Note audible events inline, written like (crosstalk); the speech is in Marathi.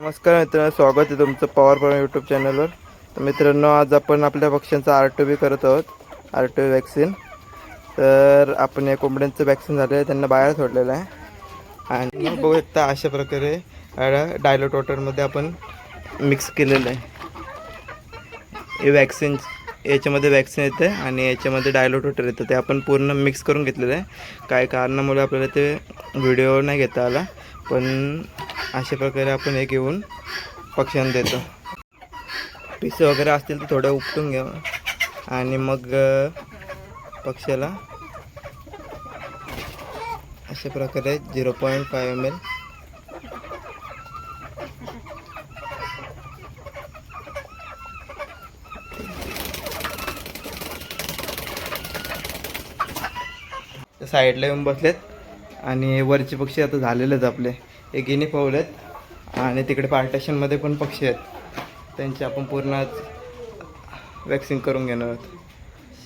नमस्कार मित्रांनो स्वागत आहे तुमचं पॉवर पॉवर यूट्यूब चॅनलवर तर मित्रांनो आज आपण आपल्या पक्ष्यांचा आर टी बी करत आहोत आर टी बी वॅक्सिन तर आपण या कोंबड्यांचं वॅक्सिन झालं आहे त्यांना बाहेर सोडलेलं आहे. आणि (laughs) बघू शकता अशा प्रकारे डायलोट वॉटरमध्ये आपण मिक्स केलेलं आहे. हे वॅक्सिन याच्यामध्ये वॅक्सिन येते आणि याच्यामध्ये डायलोट वॉटर येतं. ते आपण पूर्ण मिक्स करून घेतलेलं आहे. काही कारणामुळे आपल्याला ते व्हिडिओ नाही घेता आला पण अशा प्रकारे आपण हे घेऊन पक्ष्यांना देतो. पिसे वगैरे असतील तर थोडं उपटून घ्या. आणि मग पक्ष्याला अशा प्रकारे zero point five M L साईडला येऊन बसलेत. आणि वरचे पक्षी आता झालेलेच आपले. हे गिनी पावलेत आणि तिकडे पार्टेशनमध्ये पण पक्षी आहेत. त्यांची आपण पूर्ण वॅक्सिंग करून घेणार आहोत.